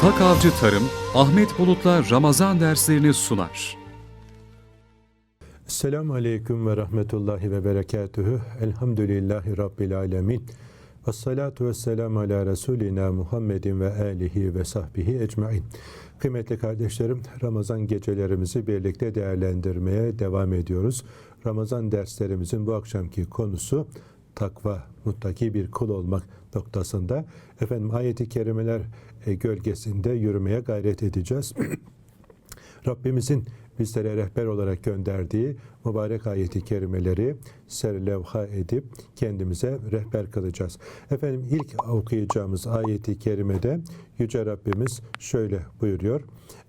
Tak Avcı Tarım, Ahmet Bulut'la Ramazan derslerini sunar. Selamun Aleyküm ve Rahmetullahi ve Berekatühü. Elhamdülillahi Rabbil Alemin. Ve salatu ve selamu ala Resulina Muhammedin ve alihi ve sahbihi ecmain. Kıymetli kardeşlerim, Ramazan gecelerimizi birlikte değerlendirmeye devam ediyoruz. Ramazan derslerimizin bu akşamki konusu takva, muttaki bir kul olmak noktasında. Efendim ayeti kerimeler gölgesinde yürümeye gayret edeceğiz. Rabbimizin bizlere rehber olarak gönderdiği mübarek ayeti kerimeleri serlevha edip kendimize rehber kılacağız. Efendim ilk okuyacağımız ayeti kerimede Yüce Rabbimiz şöyle buyuruyor.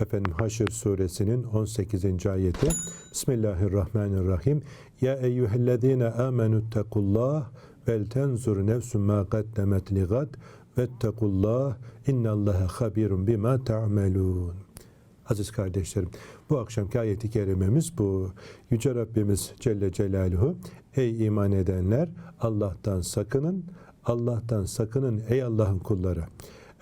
Efendim Haşr suresinin 18. ayeti. Bismillahirrahmanirrahim. Ya eyyühellezine amenüttekullah vel tenzur nefsün ma kaddemet ligad vettekullah innallaha habirun bima ta'melun. Aziz kardeşlerim, bu akşamki ayeti kerimemiz bu. Yüce Rabbimiz Celle Celaluhu, ey iman edenler Allah'tan sakının, Allah'tan sakının ey Allah'ın kulları.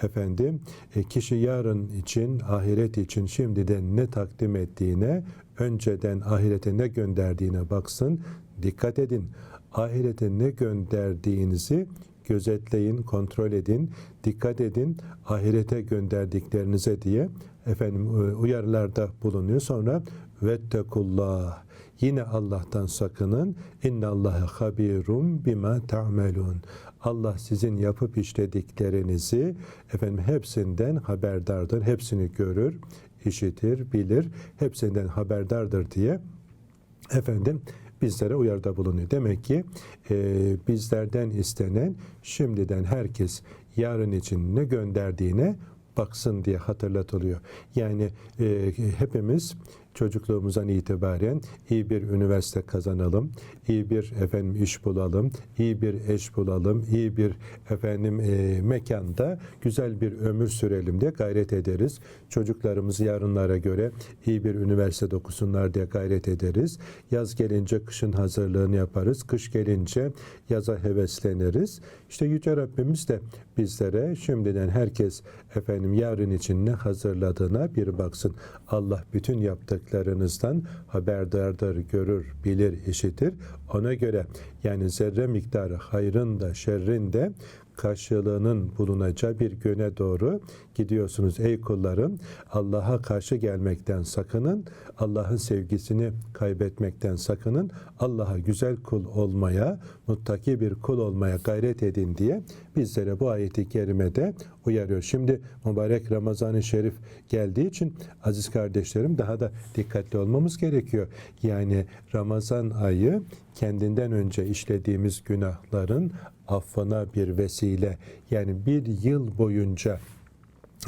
Efendim, e, kişi yarın için, ahiret için şimdiden ne takdim ettiğine, önceden ahirete ne gönderdiğine baksın, dikkat edin. Ahirete ne gönderdiğinizi gözetleyin, kontrol edin, dikkat edin ahirete gönderdiklerinize diye efendim e, uyarılarda bulunuyor. Sonra vettekullah yine Allah'tan sakının. İnnallaha habirum bima ta'melun. Allah sizin yapıp işlediklerinizi efendim hepsinden haberdardır. Hepsini görür, işitir, bilir. Hepsinden haberdardır diye efendim bizlere uyarıda bulunuyor. Demek ki e, bizlerden istenen şimdiden herkes yarın için ne gönderdiğine baksın diye hatırlatılıyor. Yani e, hepimiz çocukluğumuzdan itibaren iyi bir üniversite kazanalım, iyi bir efendim iş bulalım, iyi bir eş bulalım, iyi bir efendim e, mekanda güzel bir ömür sürelim diye gayret ederiz. Çocuklarımız yarınlara göre iyi bir üniversite okusunlar diye gayret ederiz. Yaz gelince kışın hazırlığını yaparız. Kış gelince yaza hevesleniriz. İşte Yüce Rabbimiz de bizlere şimdiden herkes efendim yarın için ne hazırladığına bir baksın. Allah bütün yaptıklarınızdan haberdardır, görür, bilir, işitir. Ona göre yani zerre miktarı hayrın da şerrin de karşılığının bulunacağı bir güne doğru gidiyorsunuz ey kullarım. Allah'a karşı gelmekten sakının. Allah'ın sevgisini kaybetmekten sakının. Allah'a güzel kul olmaya, muttaki bir kul olmaya gayret edin diye bizlere bu ayeti kerimede uyarıyor. Şimdi mübarek Ramazan-ı Şerif geldiği için aziz kardeşlerim daha da dikkatli olmamız gerekiyor. Yani Ramazan ayı kendinden önce işlediğimiz günahların affına bir vesile. Yani bir yıl boyunca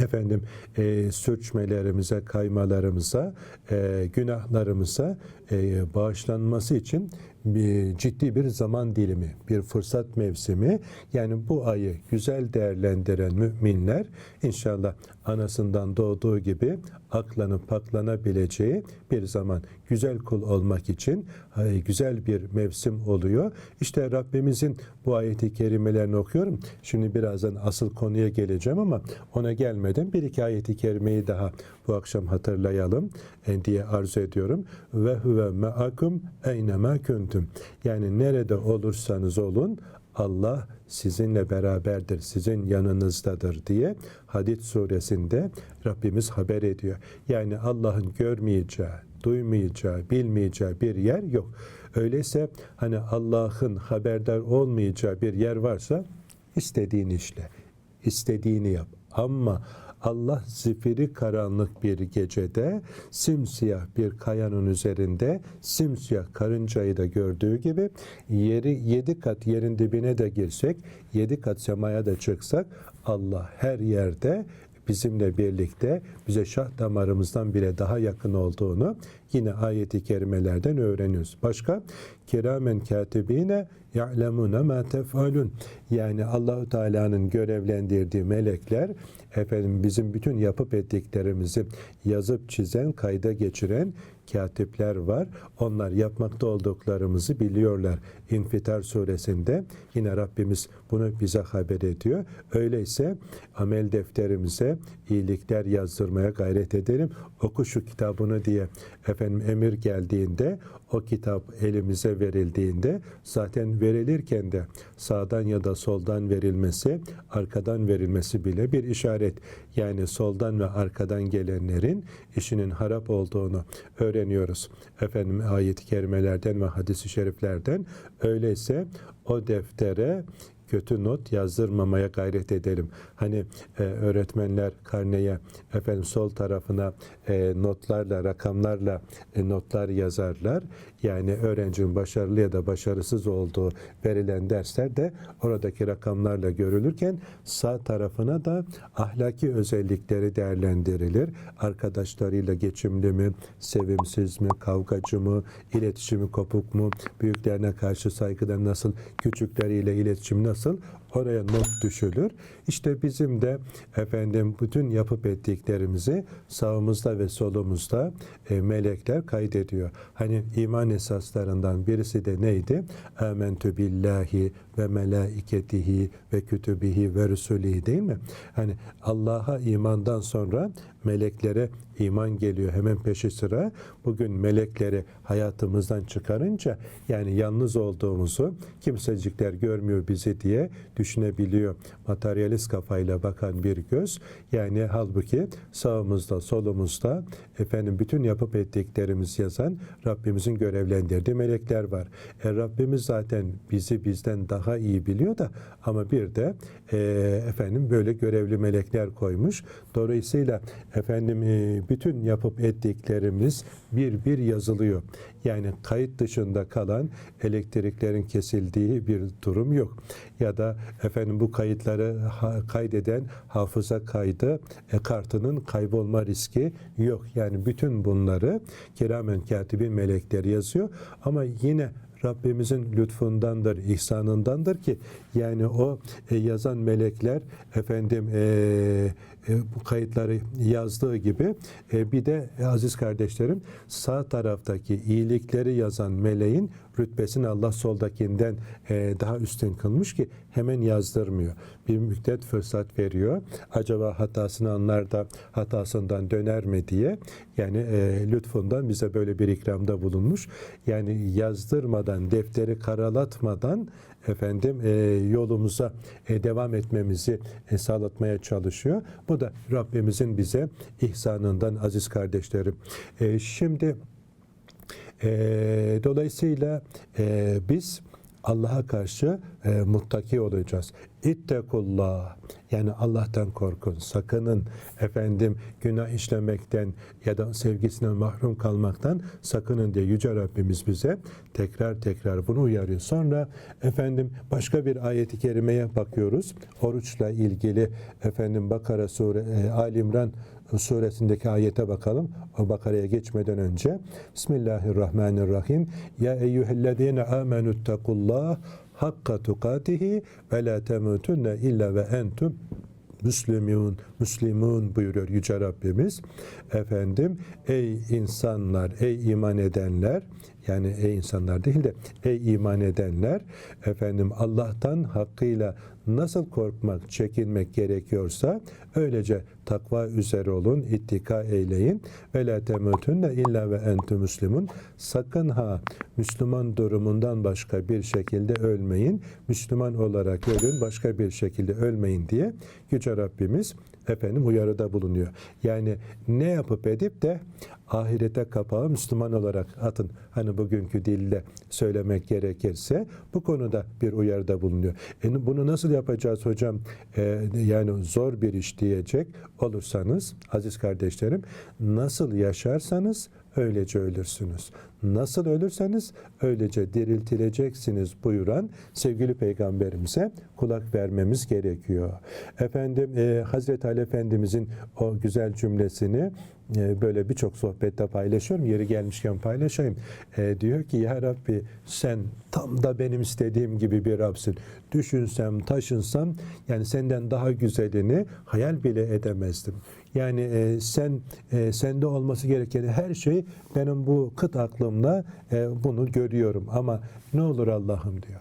efendim e, sürçmelerimize, kaymalarımıza, e, günahlarımıza e, bağışlanması için bir, ciddi bir zaman dilimi, bir fırsat mevsimi. Yani bu ayı güzel değerlendiren müminler inşallah anasından doğduğu gibi aklanıp paklanabileceği bir zaman güzel kul olmak için e, güzel bir mevsim oluyor. İşte Rabbimizin bu ayeti kerimelerini okuyorum. Şimdi birazdan asıl konuya geleceğim ama ona gelmeden bir iki ayeti kerimeyi daha bu akşam hatırlayalım e, diye arzu ediyorum. Ve huve meakum eynema kuntum. Yani nerede olursanız olun Allah sizinle beraberdir, sizin yanınızdadır diye Hadid suresinde Rabbimiz haber ediyor. Yani Allah'ın görmeyeceği, duymayacağı, bilmeyeceği bir yer yok. Öyleyse hani Allah'ın haberdar olmayacağı bir yer varsa istediğini işle, istediğini yap. Ama Allah zifiri karanlık bir gecede simsiyah bir kayanın üzerinde simsiyah karıncayı da gördüğü gibi yeri yedi kat yerin dibine de girsek, yedi kat semaya da çıksak Allah her yerde bizimle birlikte bize şah damarımızdan bile daha yakın olduğunu yine ayeti kerimelerden öğreniyoruz. Başka kiramen katibine ya'lemune ma tef'alun. Yani Allahu Teala'nın görevlendirdiği melekler efendim bizim bütün yapıp ettiklerimizi yazıp çizen, kayda geçiren katipler var. Onlar yapmakta olduklarımızı biliyorlar. İnfitar suresinde yine Rabbimiz bunu bize haber ediyor. Öyleyse amel defterimize iyilikler yazdırmaya gayret edelim. Oku şu kitabını diye efendim emir geldiğinde o kitap elimize verildiğinde zaten verilirken de sağdan ya da soldan verilmesi, arkadan verilmesi bile bir işaret. Yani soldan ve arkadan gelenlerin işinin harap olduğunu öğreniyoruz. Efendim ayet-i kerimelerden ve hadis-i şeriflerden. Öyleyse o deftere kötü not yazdırmamaya gayret edelim. Hani e, öğretmenler karneye efendim sol tarafına e, notlarla, rakamlarla e, notlar yazarlar. Yani öğrencinin başarılı ya da başarısız olduğu verilen dersler de oradaki rakamlarla görülürken sağ tarafına da ahlaki özellikleri değerlendirilir. Arkadaşlarıyla geçimli mi, sevimsiz mi, kavgacı mı, iletişimi kopuk mu, büyüklerine karşı saygıda nasıl, küçükleriyle iletişim nasıl oraya not düşülür. İşte bizim de efendim bütün yapıp ettiklerimizi sağımızda ve solumuzda e, melekler kaydediyor. Hani iman esaslarından birisi de neydi? Amentü billahi ve melaiketihi ve kütübihi ve rusulihi değil mi? Hani Allah'a imandan sonra meleklere iman geliyor hemen peşi sıra. Bugün melekleri hayatımızdan çıkarınca yani yalnız olduğumuzu kimsecikler görmüyor bizi diye düşünebiliyor. Materyalist kafayla bakan bir göz. Yani halbuki sağımızda, solumuzda efendim bütün yapıp ettiklerimiz yazan Rabbimizin görevlendirdiği melekler var. E, Rabbimiz zaten bizi bizden daha iyi biliyor da ama bir de e, efendim böyle görevli melekler koymuş. Dolayısıyla efendim e, bütün yapıp ettiklerimiz bir bir yazılıyor. Yani kayıt dışında kalan elektriklerin kesildiği bir durum yok. Ya da efendim bu kayıtları ha- kaydeden hafıza kaydı e, kartının kaybolma riski yok. Yani bütün bunları kiramen katibin melekler yazıyor. Ama yine Rabbimizin lütfundandır, ihsanındandır ki yani o e, yazan melekler efendim e, e, bu kayıtları yazdığı gibi e, bir de e, aziz kardeşlerim sağ taraftaki iyilikleri yazan meleğin rütbesini Allah soldakinden e, daha üstün kılmış ki hemen yazdırmıyor. Bir müddet fırsat veriyor. Acaba hatasını anlar da hatasından döner mi diye yani e, lütfundan bize böyle bir ikramda bulunmuş. Yani yazdırmadan, defteri karalatmadan efendim e, yolumuza devam etmemizi sağlatmaya çalışıyor. Bu da Rabbimizin bize ihsanından aziz kardeşlerim. E, şimdi e, dolayısıyla e, biz Allah'a karşı e, muttaki olacağız. İttekullah yani Allah'tan korkun, sakının efendim günah işlemekten ya da sevgisinden mahrum kalmaktan sakının diye Yüce Rabbimiz bize tekrar tekrar bunu uyarıyor. Sonra efendim başka bir ayeti kerimeye bakıyoruz. Oruçla ilgili efendim Bakara sure e, Ali İmran suresindeki ayete bakalım. O Bakara'ya geçmeden önce. Bismillahirrahmanirrahim. Ya eyyühellezine amenüttekullah hakka tukatihi ve la temutunne illa ve entum Müslümun, Müslümun buyuruyor Yüce Rabbimiz. Efendim, ey insanlar, ey iman edenler, yani ey insanlar değil de ey iman edenler, efendim Allah'tan hakkıyla nasıl korkmak, çekinmek gerekiyorsa öylece takva üzere olun, ittika eyleyin. Ve la temutunne illa ve entum müslimun. Sakın ha Müslüman durumundan başka bir şekilde ölmeyin. Müslüman olarak ölün, başka bir şekilde ölmeyin diye Yüce Rabbimiz efendim uyarıda bulunuyor. Yani ne yapıp edip de ahirete kapağı Müslüman olarak atın. Hani bugünkü dille söylemek gerekirse bu konuda bir uyarıda bulunuyor. E, bunu nasıl yapacağız hocam? E, yani zor bir iş diyecek olursanız aziz kardeşlerim nasıl yaşarsanız öylece ölürsünüz. Nasıl ölürseniz öylece diriltileceksiniz buyuran sevgili peygamberimize kulak vermemiz gerekiyor. Efendim e, Hazreti Ali Efendimizin o güzel cümlesini e, böyle birçok sohbette paylaşıyorum. Yeri gelmişken paylaşayım. E, diyor ki ya Rabbi sen tam da benim istediğim gibi bir Rabsin. Düşünsem, taşınsam yani senden daha güzelini hayal bile edemezdim. Yani e, sen e, sende olması gereken her şey benim bu kıt aklımla e, bunu görüyorum ama ne olur Allah'ım diyor.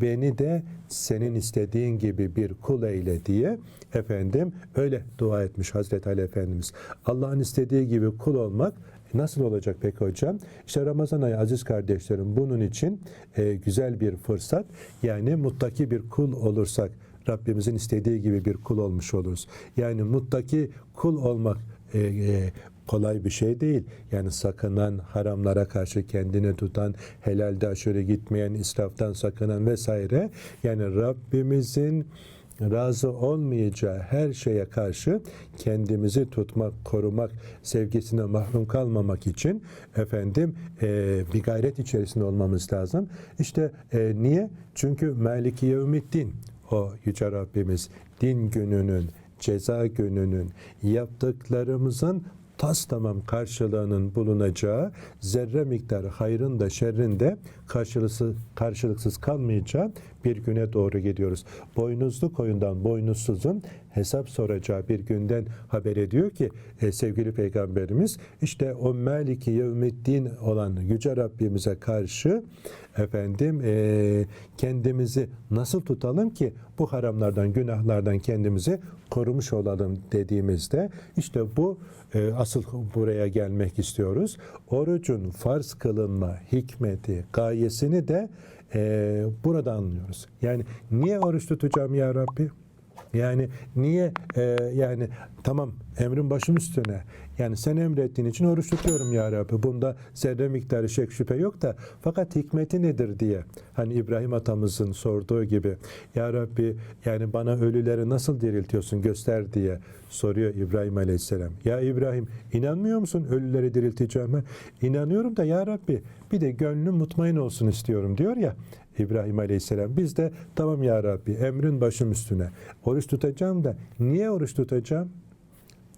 Beni de senin istediğin gibi bir kul eyle diye efendim öyle dua etmiş Hazreti Ali Efendimiz. Allah'ın istediği gibi kul olmak Nasıl olacak peki hocam? İşte Ramazan ayı aziz kardeşlerim bunun için e, güzel bir fırsat. Yani muttaki bir kul olursak Rabbimizin istediği gibi bir kul olmuş oluruz. Yani muttaki kul olmak e, e, kolay bir şey değil. Yani sakınan, haramlara karşı kendini tutan, helalde aşırı gitmeyen, israftan sakınan vesaire. Yani Rabbimizin razı olmayacağı her şeye karşı kendimizi tutmak, korumak, sevgisine mahrum kalmamak için efendim e, bir gayret içerisinde olmamız lazım. İşte e, niye? Çünkü Maliki Yevmiddin o Yüce Rabbimiz din gününün, ceza gününün yaptıklarımızın tas tamam karşılığının bulunacağı, zerre miktarı hayrın da şerrin de karşılıksız, karşılıksız kalmayacağı bir güne doğru gidiyoruz. Boynuzlu koyundan boynuzsuzun hesap soracağı bir günden haber ediyor ki e, sevgili peygamberimiz işte o Maliki Yevmiddin olan Yüce Rabbimize karşı efendim e, kendimizi nasıl tutalım ki bu haramlardan, günahlardan kendimizi korumuş olalım dediğimizde işte bu e, asıl buraya gelmek istiyoruz. Orucun farz kılınma hikmeti, gayesini de e, burada anlıyoruz. Yani niye oruç tutacağım ya Rabbi? Yani niye e, yani tamam emrin başım üstüne. Yani sen emrettiğin için oruç tutuyorum ya Rabbi. Bunda zerre miktarı şek şüphe yok da fakat hikmeti nedir diye. Hani İbrahim atamızın sorduğu gibi ya Rabbi yani bana ölüleri nasıl diriltiyorsun göster diye soruyor İbrahim Aleyhisselam. Ya İbrahim inanmıyor musun ölüleri dirilteceğime? İnanıyorum da ya Rabbi bir de gönlüm mutmain olsun istiyorum diyor ya. İbrahim Aleyhisselam. Biz de tamam ya Rabbi emrin başım üstüne. Oruç tutacağım da niye oruç tutacağım?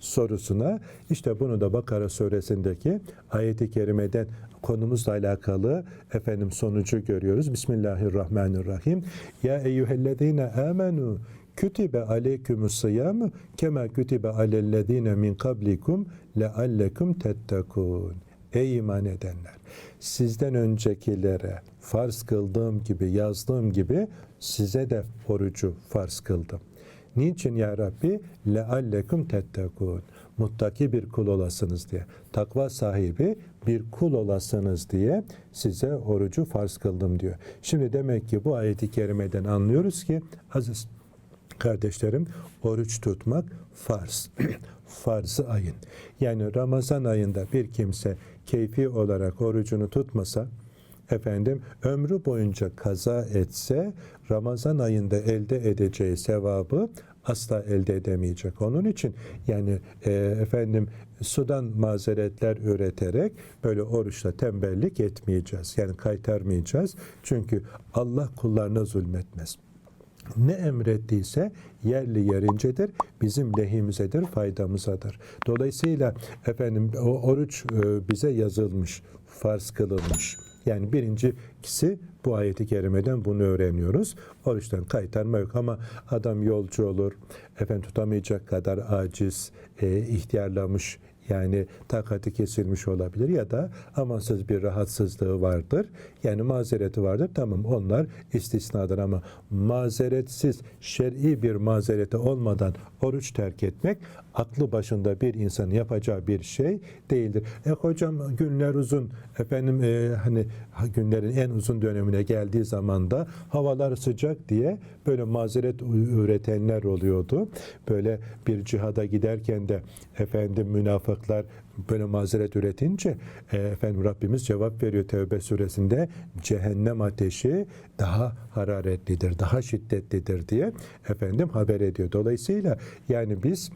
sorusuna işte bunu da Bakara suresindeki ayeti kerimeden konumuzla alakalı efendim sonucu görüyoruz. Bismillahirrahmanirrahim. Ya eyyühellezine amenu kütibe aleykümüs sıyamu kema kütibe alellezine min kablikum leallekum tettekun. Ey iman edenler! Sizden öncekilere farz kıldığım gibi, yazdığım gibi size de orucu farz kıldım. Niçin ya Rabbi? لَاَلَّكُمْ تَتَّقُونَ Muttaki bir kul olasınız diye. Takva sahibi bir kul olasınız diye size orucu farz kıldım diyor. Şimdi demek ki bu ayeti kerimeden anlıyoruz ki aziz kardeşlerim oruç tutmak farz. Farzı ayın. Yani Ramazan ayında bir kimse keyfi olarak orucunu tutmasa efendim ömrü boyunca kaza etse Ramazan ayında elde edeceği sevabı asla elde edemeyecek. Onun için yani e, efendim sudan mazeretler üreterek böyle oruçla tembellik etmeyeceğiz. Yani kaytarmayacağız. Çünkü Allah kullarına zulmetmez ne emrettiyse yerli yerincedir, bizim lehimizedir, faydamızadır. Dolayısıyla efendim o oruç e, bize yazılmış, farz kılınmış. Yani birincisi bu ayeti kerimeden bunu öğreniyoruz. Oruçtan kaytarma yok ama adam yolcu olur, efendim tutamayacak kadar aciz, e, ihtiyarlamış, yani takati kesilmiş olabilir ya da amansız bir rahatsızlığı vardır. Yani mazereti vardır. Tamam onlar istisnadır ama mazeretsiz, şer'i bir mazereti olmadan oruç terk etmek aklı başında bir insanın yapacağı bir şey değildir. E hocam günler uzun. Efendim e, hani günlerin en uzun dönemine geldiği zaman da havalar sıcak diye böyle mazeret üretenler oluyordu. Böyle bir cihada giderken de efendim münafıklar böyle mazeret üretince e, efendim Rabbimiz cevap veriyor Tevbe suresinde cehennem ateşi daha hararetlidir, daha şiddetlidir diye efendim haber ediyor. Dolayısıyla yani biz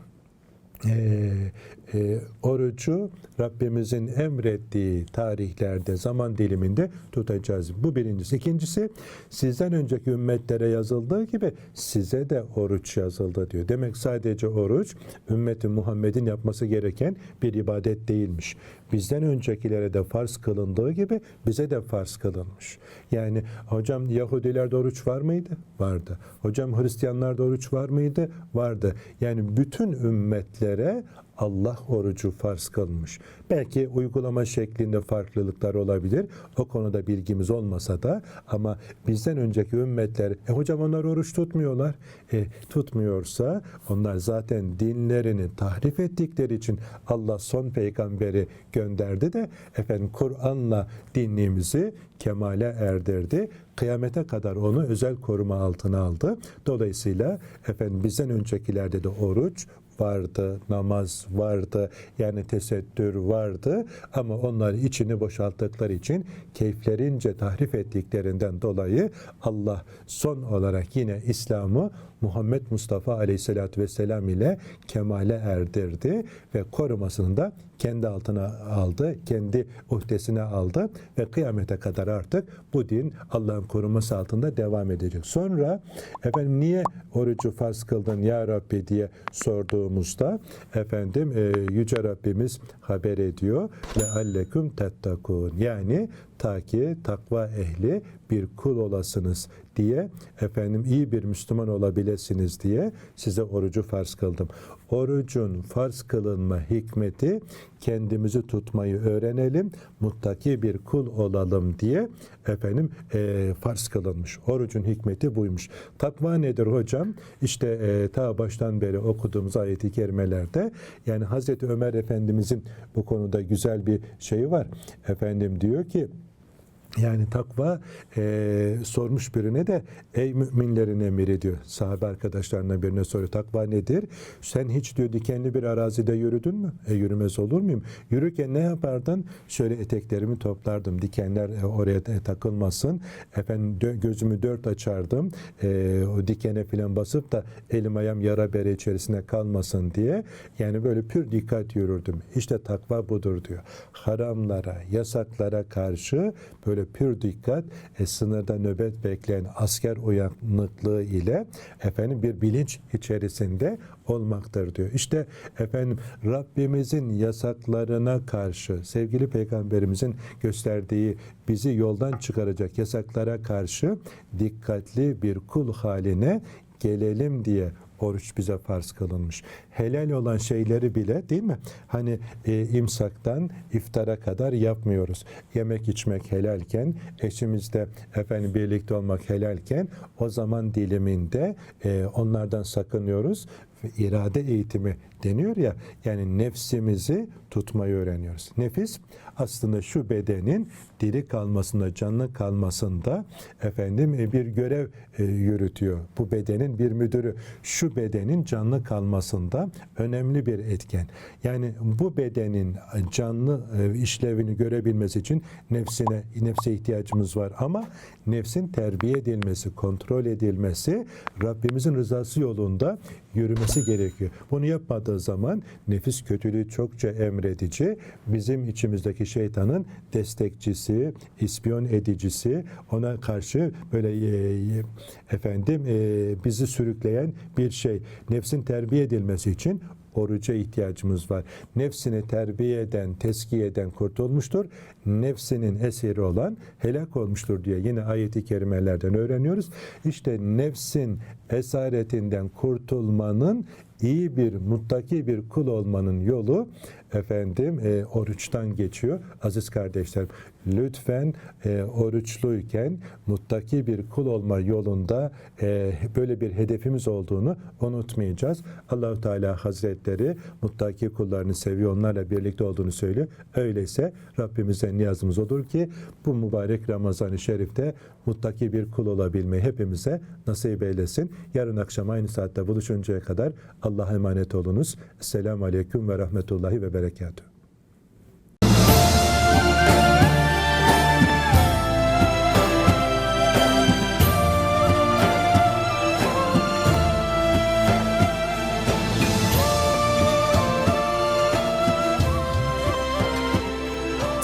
e, e, orucu Rabbimizin emrettiği tarihlerde, zaman diliminde tutacağız. Bu birincisi. İkincisi, sizden önceki ümmetlere yazıldığı gibi size de oruç yazıldı diyor. Demek sadece oruç, ümmeti Muhammed'in yapması gereken bir ibadet değilmiş. Bizden öncekilere de farz kılındığı gibi bize de farz kılınmış. Yani hocam Yahudilerde oruç var mıydı? Vardı. Hocam Hristiyanlarda oruç var mıydı? Vardı. Yani bütün ümmetlere Allah orucu farz kılmış. Belki uygulama şeklinde farklılıklar olabilir. O konuda bilgimiz olmasa da ama bizden önceki ümmetler e hocam onlar oruç tutmuyorlar. E, tutmuyorsa onlar zaten dinlerini tahrif ettikleri için Allah son peygamberi gönderdi de efendim Kur'an'la dinliğimizi kemale erdirdi. Kıyamete kadar onu özel koruma altına aldı. Dolayısıyla efendim bizden öncekilerde de oruç vardı, namaz vardı, yani tesettür vardı. Ama onlar içini boşalttıkları için keyiflerince tahrif ettiklerinden dolayı Allah son olarak yine İslam'ı Muhammed Mustafa Aleyhisselatü Vesselam ile kemale erdirdi ve korumasını da kendi altına aldı, kendi uhdesine aldı ve kıyamete kadar artık bu din Allah'ın koruması altında devam edecek. Sonra efendim niye orucu farz kıldın ya Rabbi diye sorduğumuzda efendim e, Yüce Rabbimiz haber ediyor ve alleküm tettakun yani ta ki takva ehli bir kul olasınız diye efendim iyi bir Müslüman olabilirsiniz diye size orucu farz kıldım. Orucun farz kılınma hikmeti kendimizi tutmayı öğrenelim, muttaki bir kul olalım diye efendim e, farz kılınmış. Orucun hikmeti buymuş. Takva nedir hocam? İşte e, ta baştan beri okuduğumuz ayeti kerimelerde yani Hazreti Ömer Efendimizin bu konuda güzel bir şeyi var. Efendim diyor ki yani takva e, sormuş birine de ey müminlerin emiri diyor. Sahabe arkadaşlarına birine soruyor. Takva nedir? Sen hiç diyor dikenli bir arazide yürüdün mü? E yürümez olur muyum? Yürürken ne yapardın? Şöyle eteklerimi toplardım. Dikenler e, oraya e, takılmasın. Efendim dö- gözümü dört açardım. E, o dikene falan basıp da elim ayağım yara bere içerisine kalmasın diye. Yani böyle pür dikkat yürürdüm. İşte takva budur diyor. Haramlara, yasaklara karşı böyle pür dikkat e, sınırda nöbet bekleyen asker uyanıklığı ile efendim bir bilinç içerisinde olmaktır diyor. İşte efendim Rabbimizin yasaklarına karşı sevgili peygamberimizin gösterdiği bizi yoldan çıkaracak yasaklara karşı dikkatli bir kul haline gelelim diye oruç bize farz kılınmış. Helal olan şeyleri bile değil mi? Hani e, imsaktan iftara kadar yapmıyoruz. Yemek içmek helalken, eşimizle efendim birlikte olmak helalken o zaman diliminde e, onlardan sakınıyoruz irade eğitimi deniyor ya yani nefsimizi tutmayı öğreniyoruz. Nefis aslında şu bedenin diri kalmasında, canlı kalmasında efendim e, bir görev e, yürütüyor. Bu bedenin bir müdürü. Şu bedenin canlı kalmasında önemli bir etken. Yani bu bedenin canlı e, işlevini görebilmesi için nefsine nefse ihtiyacımız var ama nefsin terbiye edilmesi, kontrol edilmesi Rabbimizin rızası yolunda yürümesi gerekiyor. Bunu yapmadığı zaman nefis kötülüğü çokça emredici, bizim içimizdeki şeytanın destekçisi, ispiyon edicisi, ona karşı böyle e, efendim e, bizi sürükleyen bir şey. Nefsin terbiye edilmesi için oruca ihtiyacımız var. Nefsini terbiye eden, teskiye eden kurtulmuştur. Nefsinin esiri olan helak olmuştur diye yine ayeti kerimelerden öğreniyoruz. İşte nefsin esaretinden kurtulmanın iyi bir, muttaki bir kul olmanın yolu efendim e, oruçtan geçiyor. Aziz kardeşlerim lütfen e, oruçluyken muttaki bir kul olma yolunda e, böyle bir hedefimiz olduğunu unutmayacağız. Allahu Teala Hazretleri muttaki kullarını seviyor, onlarla birlikte olduğunu söylüyor. Öyleyse Rabbimize niyazımız olur ki bu mübarek Ramazan-ı Şerif'te muttaki bir kul olabilmeyi hepimize nasip eylesin. Yarın akşam aynı saatte buluşuncaya kadar Allah'a emanet olunuz. Selamun Aleyküm ve Rahmetullahi ve Berekatuhu berekatühü.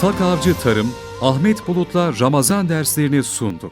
Tak Avcı Tarım, Ahmet Bulut'la Ramazan derslerini sundu.